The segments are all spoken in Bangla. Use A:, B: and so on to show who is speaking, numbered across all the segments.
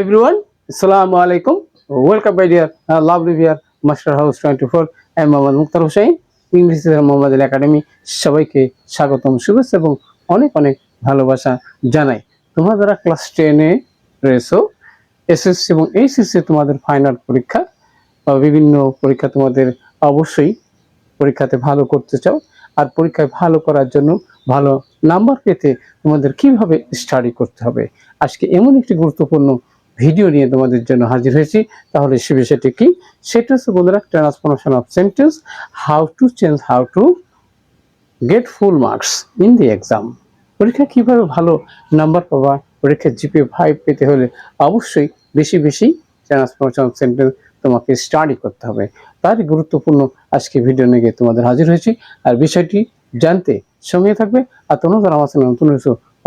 A: everyone assalamu alaikum welcome my dear uh, lovely dear master house 24 আমি মোহাম্মদ মুক্তার হোসেন ইংলিশ মোহাম্মদ একাডেমি সবাইকে স্বাগতম শুভেচ্ছা এবং অনেক অনেক ভালোবাসা জানাই। তোমরা যারা ক্লাস টেনে রয়েছো এসএসসি এবং এইচএসসি তোমাদের ফাইনাল পরীক্ষা বা বিভিন্ন পরীক্ষা তোমাদের অবশ্যই পরীক্ষাতে ভালো করতে চাও আর পরীক্ষায় ভালো করার জন্য ভালো নাম্বার পেতে তোমাদের কীভাবে স্টাডি করতে হবে? আজকে এমন একটি গুরুত্বপূর্ণ ভিডিও নিয়ে তোমাদের জন্য হাজির হয়েছি। তাহলে সে বিষয়টি কি? সেটা হচ্ছে বন্ধুরা transformation of sentence how to change how to get full marks in the exam পরীক্ষা কীভাবে ভালো নাম্বার পাবা? পরীক্ষার জিপিএ ফাইভ পেতে হলে অবশ্যই বেশি বেশি ট্রান্সফরমেশন অফ সেন্টেন্স তোমাকে স্টাডি করতে হবে। তারই গুরুত্বপূর্ণ আজকে ভিডিও নিয়ে তোমাদের হাজির হয়েছি। আর বিষয়টি জানতে সঙ্গে থাকবে। আর তোমরা যারা আমার চ্যানেল নতুন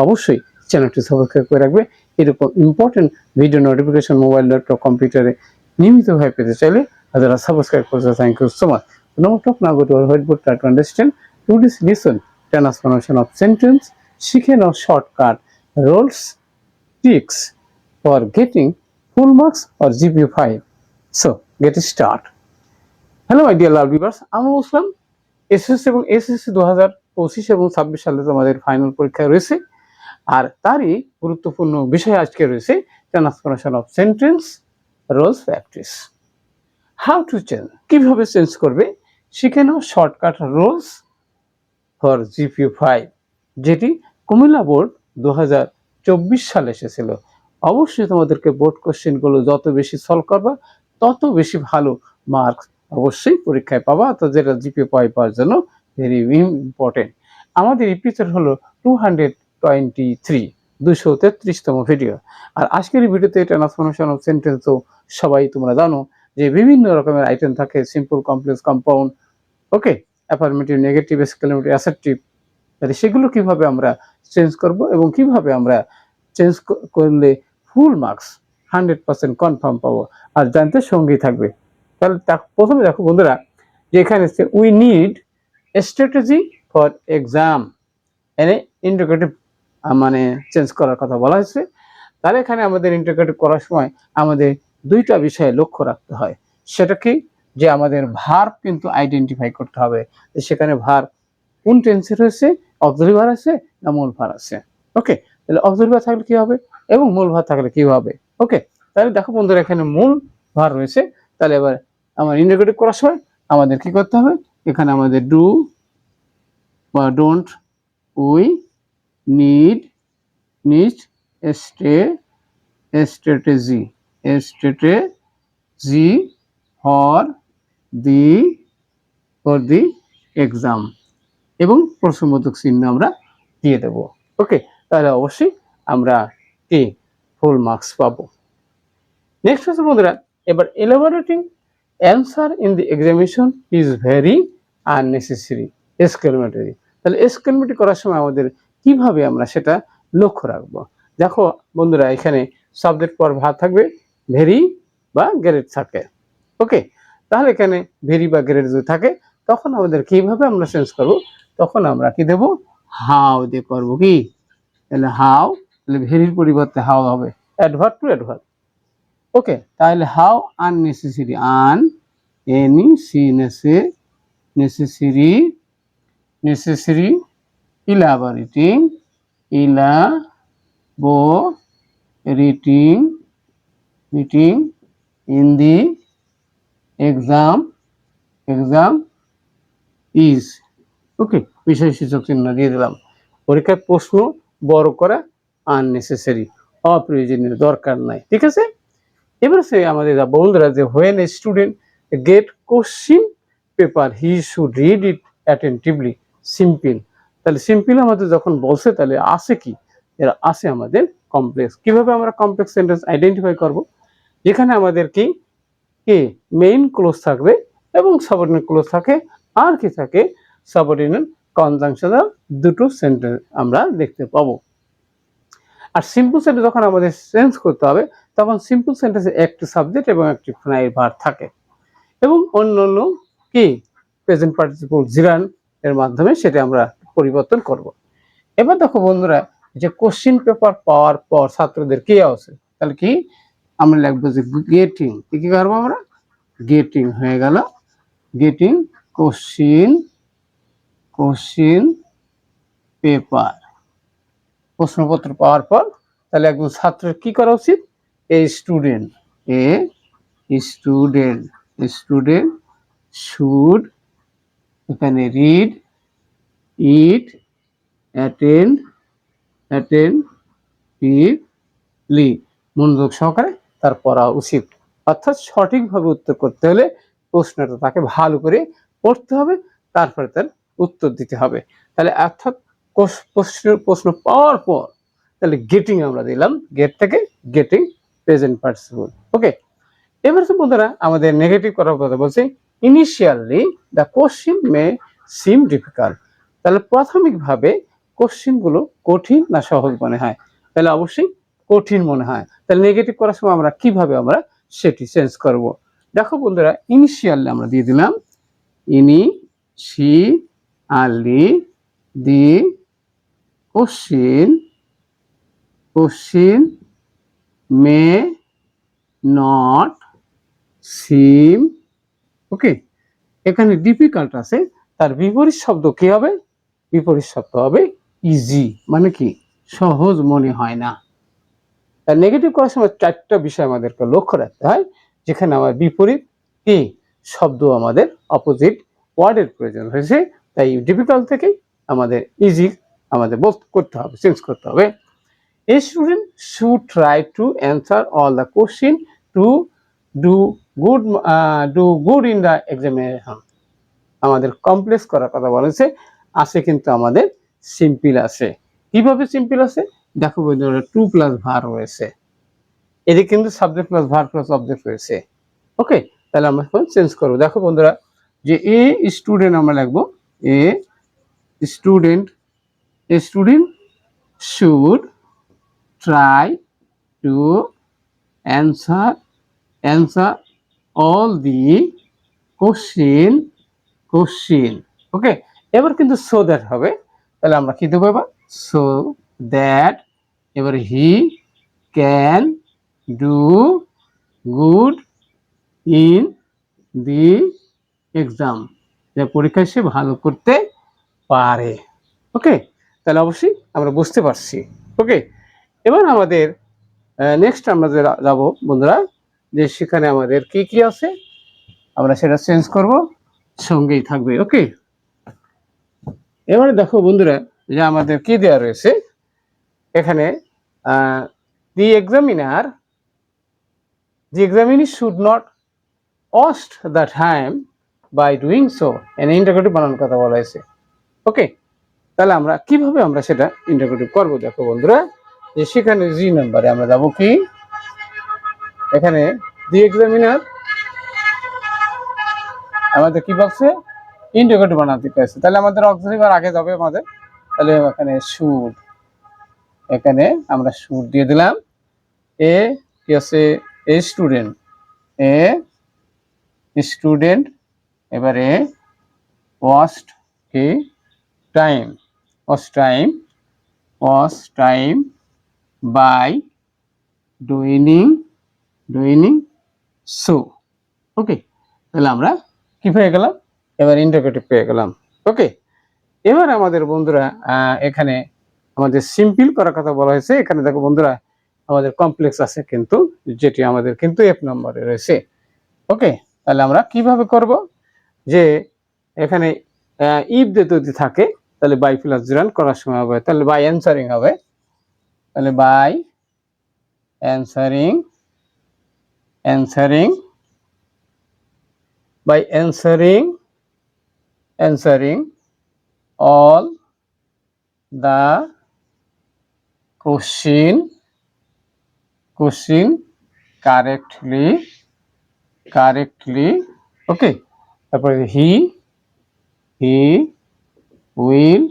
A: অবশ্যই চ্যানেলটি সাবস্ক্রাইব করে রাখবে। এরকম important video notification mobile laptop কম্পিউটারে নিয়মিতভাবে পেতে চাইলে আর যারা সাবস্ক্রাইব করছে thank you so much No talk now go to our whiteboard try to understand. To this lesson, transformation of sentence, শিখে নাও shortcut rules, tricks for getting full marks or GPA 5. So, get start. Hello my dear love viewers আমি বলছিলাম এসএসসি এবং এসএসসি দু হাজার পঁচিশ এবং ছাব্বিশ সালে তোমাদের ফাইনাল পরীক্ষা রয়েছে আর তারই গুরুত্বপূর্ণ বিষয় আজকে রয়েছে transformation of sentence, rules practice. How to change কীভাবে চেঞ্জ করবে, শিখে নাও shortcut rules for GPA five, যেটি কুমিল্লা বোর্ড দু হাজার চব্বিশ সালে এসেছিল। অবশ্যই তোমাদেরকে বোর্ড কোশ্চেনগুলো যত বেশি সলভ করবা, তত বেশি ভালো মার্কস অবশ্যই পরীক্ষায় পাবা। তো যেটা জিপিএ পাই পাওয়ার জন্য ভেরি ইম্পর্টেন্ট আমাদের এপিসোড হলো টু হান্ড্রেড টোয়েন্টি থ্রি দুশো তেত্রিশতম ভিডিও আর আজকের ভিডিওতে ট্রান্সফরমেশন অফ সেন্টেন্স তো সবাই তোমরা জানো যে বিভিন্ন রকমের আইটেম থাকে simple complex compound okay affirmative negative exclamative assertive তাহলে সেগুলো কীভাবে আমরা চেঞ্জ করব এবং কীভাবে আমরা চেঞ্জ করলে full marks hundred percent confirm পাবো আর জানতে সঙ্গী থাকবে। তাহলে প্রথমে দেখো বন্ধুরা, যে এখানে we need strategy for exam এনে ইন্টিগ্রেটিভ মানে চেঞ্জ করার কথা বলা হয়েছে। তাহলে এখানে আমাদের ইন্টিগ্রেটিভ করার সময় আমাদের দুইটা বিষয়ে লক্ষ্য রাখতে হয়। সেটা কি? যে আমাদের ভার কিন্তু আইডেন্টিফাই করতে হবে। সেখানে ভার কোন টেন্সে রয়েছে অক্সিলারি ভার আছে না মূল ভার আছে? ওকে তাহলে অক্সিলারি ভার থাকলে কি হবে এবং মূল ভার থাকলে কি হবে? ওকে তাহলে দেখো বন্ধুরা, এখানে মূল ভার রয়েছে। তাহলে এবার আমার ইন্টিগ্রেটিভ করার সময় আমাদের কি করতে হবে? এখানে আমাদের ডু বা don't we need need stay strategy strategy for the for the exam এবং প্রশ্নবোধক চিহ্ন আমরা দিয়ে দেব। ওকে তাহলে অবশ্যই আমরা কি ফুল মার্কস পাবো। নেক্সট হচ্ছে বন্ধুরা, এবার elaborating answer in the examination is very unnecessary exclamatory তাহলে এসকেলমেটারি করার সময় আমাদের কীভাবে আমরা সেটা লক্ষ্য রাখব? দেখো বন্ধুরা, এখানে সাবজেক্ট পর ভাগ থাকবে ভেরি বা গ্রেড থাকে। ওকে তাহলে এখানে ভেরি বা গ্রেড যদি থাকে, তখন আমাদের কীভাবে আমরা চেঞ্জ করব? তখন আমরা কি দেব? হাও দিয়ে করব কি? তাহলে হাউ তাহলে ভেরির পরিবর্তে হাও হবে। অ্যাডভার্ট টু অ্যাডভার্ট ওকে তাহলে how unnecessary An any C নেসে necessary necessary বো writing writing in the exam exam is. Okay, বিষয় সূচক চিহ্ন দিয়ে দিলাম। পরীক্ষার প্রশ্ন বড় করা আননেসেসারি অপ্রয়োজনীয়, দরকার নাই, ঠিক আছে? এবার সে আমাদের বন্ধুরা যে when a student get question paper he should read it attentively simple তাহলে সিম্পল আমাদের যখন বলছে তাহলে আসে কি? এরা আসে আমাদের কমপ্লেক্স কীভাবে আমরা কমপ্লেক্স সেন্টেন্স আইডেন্টিফাই করব? যেখানে আমাদের কি? কি মেইন ক্লোজ থাকবে এবং সাবঅর্ডিনেট ক্লোজ থাকে। আর কি থাকে? সাবঅর্ডিনেট কনজাংশনাল দুটো সেন্টেন্স আমরা দেখতে পাবো। আর সিম্পল সেন্টেন্স যখন আমাদের চেঞ্জ করতে হবে, তখন সিম্পল সেন্টেন্সে একটি সাবজেক্ট এবং একটি ফ্রাই ভার থাকে। এবং অন্য অন্য কি? প্রেজেন্ট পার্টিসিপল জিরান এর মাধ্যমে সেটা আমরা পরিবর্তন করব। এবার দেখো বন্ধুরা যে কোশ্চিন পেপার পাওয়ার পর ছাত্রদের কি আছে তাহলে কি? আমরা লিখব যে গেটিং কি করব আমরা? গেটিং হয়ে গেল। গেটিং কোশ্চিন কোশ্চিন পেপার প্রশ্নপত্র পাওয়ার পর, তাহলে একজন ছাত্রের কি করা উচিত? A student a student student should এখানে read it attend attentively মনোযোগ সহকারে তার পড়া উচিত। অর্থাৎ সঠিকভাবে উত্তর করতে হলে প্রশ্নটা তাকে ভালো করে পড়তে হবে, তারপরে তার উত্তর দিতে হবে। তাহলে অর্থাৎ প্রশ্নের প্রশ্ন পাওয়ার পর তাহলে গেটিং আমরা দিলাম। গেট থেকে গেটিং প্রেজেন্ট পার্টিসিপল ওকে এবার তো বন্ধুরা, আমাদের নেগেটিভ করার কথা বলছি। Initially the question may seem difficult তাহলে প্রাথমিকভাবে কোশ্চিনগুলো কঠিন না সহজ মনে হয়? তাহলে অবশ্যই কঠিন মনে হয়। তাহলে নেগেটিভ করার সময় আমরা কীভাবে আমরা সেটি চেঞ্জ করব? দেখো বন্ধুরা ইনিশিয়ালি আমরা দিয়ে দিলাম initially the question question may not seem okay এখানে ডিফিকাল্ট আছে, তার বিপরীত শব্দ কি হবে? বিপরীত শব্দ হবে ইজি মানে কি? সহজ মনে হয় না। তার নেগেটিভ করার সময় চারটা বিষয় আমাদেরকে লক্ষ্য রাখতে হয়, যেখানে আমার বিপরীত কি শব্দ আমাদের অপোজিট ওয়ার্ডের প্রয়োজন হয়েছে, তাই ডিফিকাল্ট থেকে আমাদের ইজি আমাদের বোধ করতে হবে চেঞ্জ করতে হবে। A student should try to answer all the question to do good do good in the examination. আমাদের কমপ্লেক্স করার কথা বলেছে আছে কিন্তু আমাদের সিম্পল আছে। কীভাবে সিম্পল আছে? দেখো বন্ধুরা টু প্লাস ভার রয়েছে। এদিকে কিন্তু subject plus verb plus object রয়েছে। ওকে তাহলে আমরা চেঞ্জ করব। দেখো বন্ধুরা, যে এ স্টুডেন্ট আমরা লিখব a student a student should try to answer answer all the question question. Okay এবার কিন্তু সো দ্যাট হবে। তাহলে আমরা কি দেবো এবার? সো দ্যাট এবার he can do good in the exam যে পরীক্ষায় সে ভালো করতে পারে। ওকে তাহলে অবশ্যই আমরা বুঝতে পারছি। ওকে এবার আমাদের নেক্সট আমরা যাব বন্ধুরা, যে সেখানে আমাদের কি কি আছে, আমরা সেটা চেঞ্জ করব। সঙ্গেই থাকবে। ওকে এবারে দেখো বন্ধুরা, যে আমাদের কি দেওয়া রয়েছে? এখানে the examiner the examinee should not waste the time by doing so an integrative বানানোর কথা বলা হয়েছে। ওকে তাহলে আমরা কীভাবে আমরা সেটা ইন্টারগ্রেটিভ করব? দেখো বন্ধুরা, যে সেখানে জি নাম্বারে আমরা যাব কি? এখানে দি এক্সামিনার আমাদের কি বলছে ইন্ডিকেটর বানাতে পেরেছে তাহলে আমাদের অক্সিলিভার আগে যাবে আমাদের। তাহলে এখানে সুদ এখানে আমরা সুদ দিয়ে দিলাম। এ কি আছে? এ স্টুডেন্ট এ স্টুডেন্ট এবারে ওয়াস্ট কি? Time waste time waste time by doing doing so okay তাহলে আমরা কি পেয়ে গেলাম? এবার ইন্টারগ্রেটিভ পেয়ে গেলাম। ওকে এবার আমাদের বন্ধুরা এখানে আমাদের সিম্পল করার কথা বলা হয়েছে। এখানে দেখো বন্ধুরা, আমাদের কমপ্লেক্স আছে কিন্তু, যেটি আমাদের কিন্তু এফ নম্বরে রয়েছে। ওকে তাহলে আমরা কীভাবে করব? যে এখানে ইফ দে যদি থাকে, তাহলে বাই প্লাস জিরান করার সময় হবে। তাহলে বাই অ্যান্সারিং হবে। তাহলে by answering answering by answering answering all the question question correctly correctly okay he he will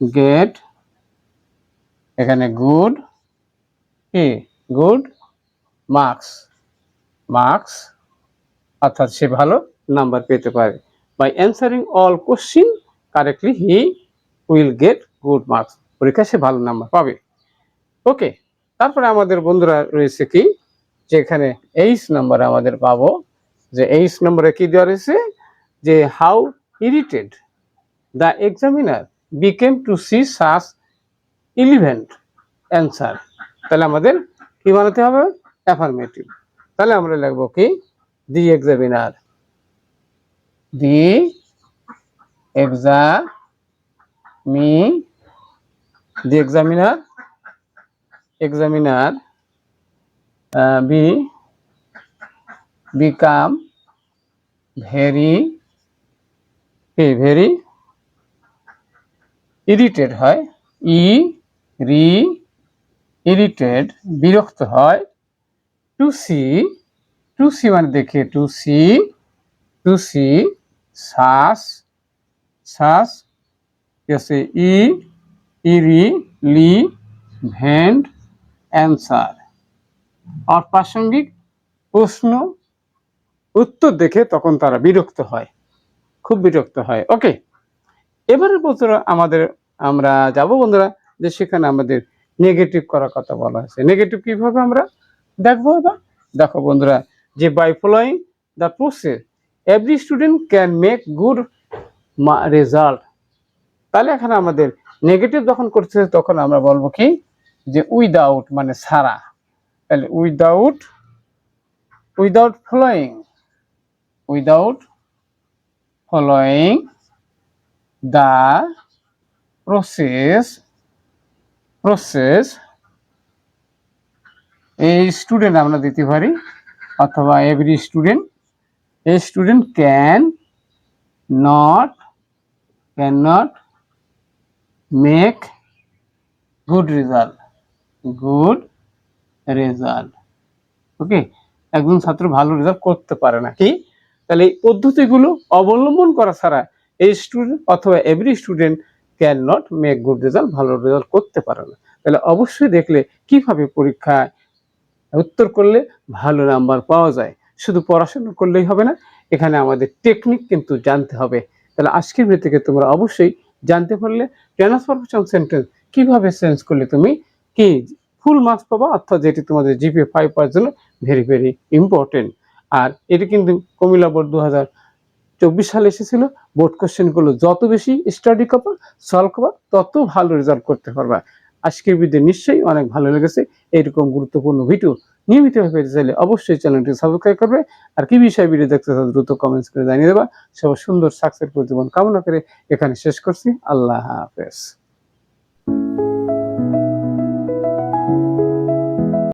A: get এখানে গুড কি গুড মার্কস মার্কস অর্থাৎ সে ভালো নাম্বার পেতে পারে by answering all question correctly he will get good marks পরীক্ষায় সে ভালো নাম্বার পাবে। ওকে তারপরে আমাদের বন্ধুরা রয়েছে কি? যেখানে এইচ নাম্বার আমাদের পাবো। যে এইচ নম্বরে কি দেওয়া রয়েছে? যে how irritated the examiner became to see such irrelevant answer তাহলে আমাদের কি বানাতে হবে? অ্যাফার্মেটিভ তাহলে আমরা লিখব কি? The examiner the examiner the examiner examiner be, became, very very, irritated হয়, ই, রি, ইরিটেড, বিরক্ত হয়, টু সি টু সি মানে দেখে, টু সি টু সি শ্বাস শ্বাস আছে? ই, ইরি, লি, ভেন্ড, অ্যান্সার। আর প্রাসঙ্গিক প্রশ্ন, উত্তর দেখে তখন তারা বিরক্ত হয়। খুব বিরক্ত হয়। ওকে, এবারে বন্ধুরা আমাদের, আমরা যাব বন্ধুরা যে সেখানে আমাদের নেগেটিভ করার কথা বলা হয়েছে। নেগেটিভ কীভাবে আমরা দেখব এবার? দেখো বন্ধুরা, যে by the process every student can make good result তাহলে এখানে আমাদের নেগেটিভ যখন করছে তখন আমরা বলব কি? যে উইদাউট মানে সারা তাহলে without without following without following the process process এই স্টুডেন্ট আমরা দিতে পারি, অথবা every student student can not can not make good result good result okay একজন ছাত্র ভালো রেজাল্ট করতে পারে না, কি? তাহলে এই পদ্ধতিগুলো অবলম্বন করা ছাড়া এই স্টুডেন্ট অথবা every student can not make good result ভালো রেজাল্ট করতে পারে না। তাহলে অবশ্যই দেখলে কীভাবে পরীক্ষায় উত্তর করলে ভালো নাম্বার পাওয়া যায়। শুধু পড়াশোনা করলেই হবে না, এখানে আমাদের টেকনিক কিন্তু জানতে হবে। তাহলে আজকের থেকে তোমরা অবশ্যই জানতে পারলে ট্রান্সফরমেশন সেন্টেন্স কীভাবে চেঞ্জ করলে তুমি কি ফুল মার্কস পাবা, অর্থাৎ যেটি তোমাদের জিপি ফাইভ পাওয়ার জন্য ভেরি ভেরি ইম্পর্টেন্ট আর এটি কিন্তু কুমিল্লা বোর্ড দু হাজার চব্বিশ সালে এসেছিল। বোর্ড কোশ্চেনগুলো যত বেশি স্টাডি করবা সলভ করবা, তত ভালো রেজাল্ট করতে পারবা। আজকের ভিডিও নিশ্চয়ই অনেক ভালো লেগেছে। এরকম গুরুত্বপূর্ণ ভিডিও নিয়মিতভাবে পেতে চাইলে অবশ্যই চ্যানেলটি সাবস্ক্রাইব করবে। আর কি বিষয়ে ভিডিও দেখতে চাও, দ্রুত কমেন্টস করে জানিয়ে দেবা। সবার সুন্দর সাকসেসফুল জীবন কামনা করে এখানে শেষ করছি। আল্লাহ হাফেজ।